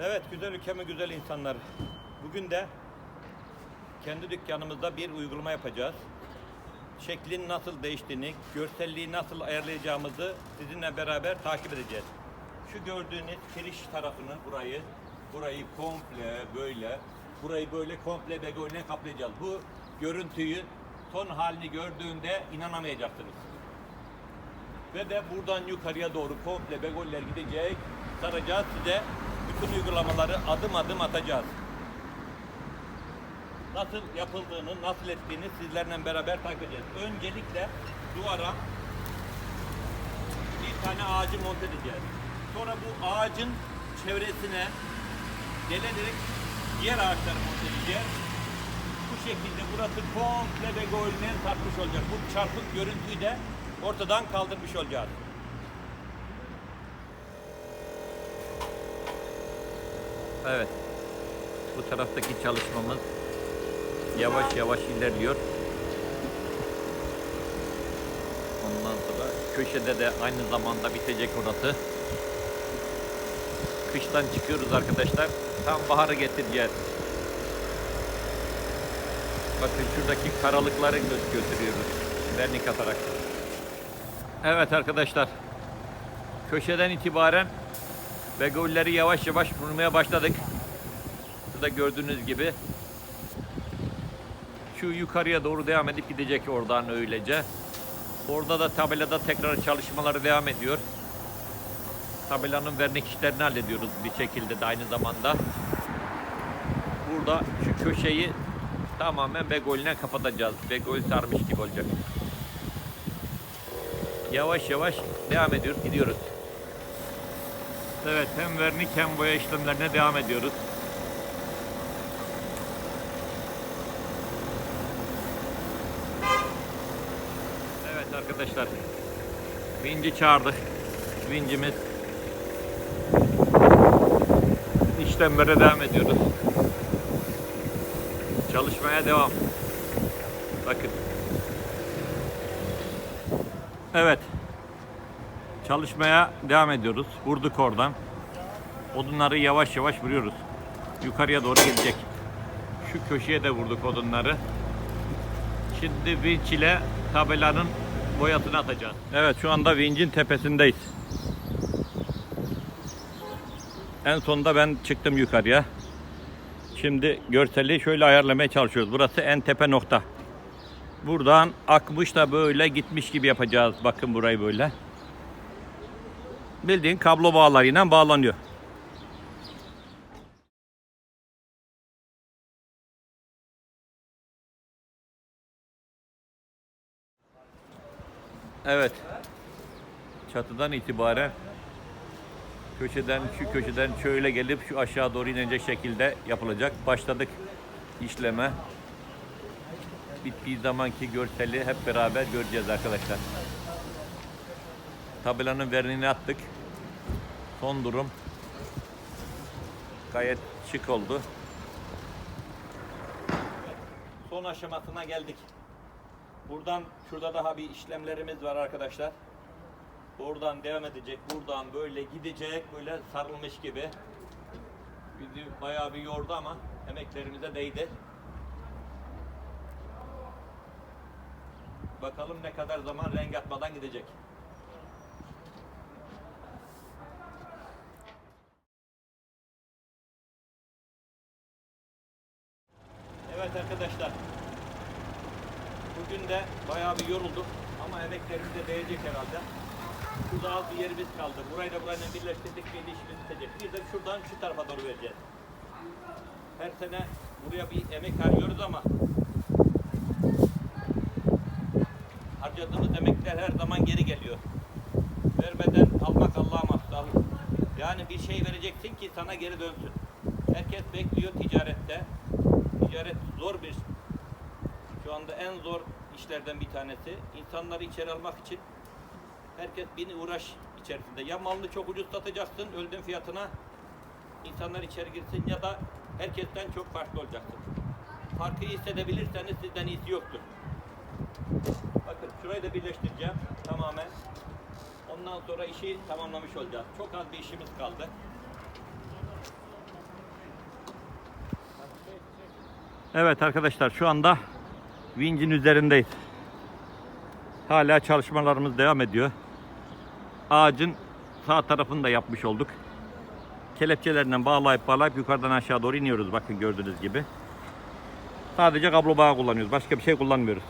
Evet güzel ülkemi güzel insanlar. Bugün de kendi dükkanımızda bir uygulama yapacağız. Şeklin nasıl değiştiğini, görselliği nasıl ayarlayacağımızı sizinle beraber takip edeceğiz. Şu gördüğünüz kiriş tarafını burayı, burayı komple böyle, burayı böyle komple begoyla kaplayacağız. Bu görüntüyü son halini gördüğünde inanamayacaksınız. Ve de buradan yukarıya doğru komple begoller gidecek. Saracağız size. Bütün uygulamaları adım adım atacağız. Nasıl yapıldığını, nasıl ettiğini sizlerle beraber takip edeceğiz. Öncelikle duvara bir tane ağacı monte edeceğiz. Sonra bu ağacın çevresine delenerek diğer ağaçları monte edeceğiz. Bu şekilde burası komple begoyla sarkmış olacak. Bu çarpık görüntüyü de ortadan kaldırmış olacağız. Evet. Bu taraftaki çalışmamız yavaş yavaş ilerliyor. Ondan sonra köşede de aynı zamanda bitecek orası. Kıştan çıkıyoruz arkadaşlar. Tam baharı getireceğiz. Bakın şuradaki karalıkları gö- götürüyoruz. Vernik atarak. Evet arkadaşlar. Köşeden itibaren begolleri yavaş yavaş vurmaya başladık. Burada gördüğünüz gibi şu yukarıya doğru devam edip gidecek oradan öylece. Orada da tabelada tekrar çalışmaları devam ediyor. Tabelanın vernik işlerini hallediyoruz bir şekilde de aynı zamanda. Burada şu köşeyi tamamen begoline kapatacağız. Begol sarmış gibi olacak. Yavaş yavaş devam ediyoruz, gidiyoruz. Evet, hem vernik hem boya işlemlerine devam ediyoruz. Evet arkadaşlar, vinci çağırdık. Vincimiz işlemlere devam ediyoruz. Çalışmaya devam. Bakın. Evet. Çalışmaya devam ediyoruz. Vurduk oradan. Odunları yavaş yavaş vuruyoruz. Yukarıya doğru gelecek. Şu köşeye de vurduk odunları. Şimdi vinç ile tabelanın boyasını atacağız. Evet şu anda vincin tepesindeyiz. En sonunda ben çıktım yukarıya. Şimdi görseli şöyle ayarlamaya çalışıyoruz. Burası en tepe nokta. Buradan akmış da böyle gitmiş gibi yapacağız. Bakın burayı böyle. Bildiğin kablo bağlarıyla bağlanıyor. Evet. Çatıdan itibaren köşeden şu köşeden şöyle gelip şu aşağı doğru inecek şekilde yapılacak. Başladık işleme. Bittiği zamanki görseli hep beraber göreceğiz arkadaşlar. Tabelanın verini attık. Son durum gayet şık oldu. Son aşamasına geldik. Buradan şurada daha bir işlemlerimiz var arkadaşlar. Oradan devam edecek. Buradan böyle gidecek. Böyle sarılmış gibi. Bizi bayağı bir yordu ama emeklerimize değdi. Bakalım ne kadar zaman renk atmadan gidecek. Evet arkadaşlar. Bugün de bayağı bir yorulduk ama emeklerimiz de değecek herhalde. Şurada az bir yerimiz kaldı. Burayı da burayla birleştirdik bir işimiz bitecek. Bir de şuradan şu tarafa doğru vereceğiz. Her sene buraya bir emek harcıyoruz ama harcadığımız emekler her zaman geri geliyor. Vermeden almak Allah'a mahsus. Yani bir şey vereceksin ki sana geri dönsün. Herkes bekliyor ticarette. Ticaret zor bir şu anda en zor işlerden bir tanesi. İnsanları içeri almak için herkes bin uğraş içerisinde. Ya malını çok ucuz satacaksın öldüğün fiyatına insanlar içeri girsin ya da herkesten çok farklı olacaksın. Farkı hissedebilirseniz sizden iyisi yoktur. Bakın şurayı da birleştireceğim tamamen. Ondan sonra işi tamamlamış olacağız. Çok az bir işimiz kaldı. Evet arkadaşlar şu anda vincin üzerindeyiz. Hala çalışmalarımız devam ediyor. Ağacın sağ tarafını da yapmış olduk. Kelepçelerinden bağlayıp bağlayıp yukarıdan aşağı doğru iniyoruz bakın gördüğünüz gibi. Sadece kablo bağı kullanıyoruz. Başka bir şey kullanmıyoruz.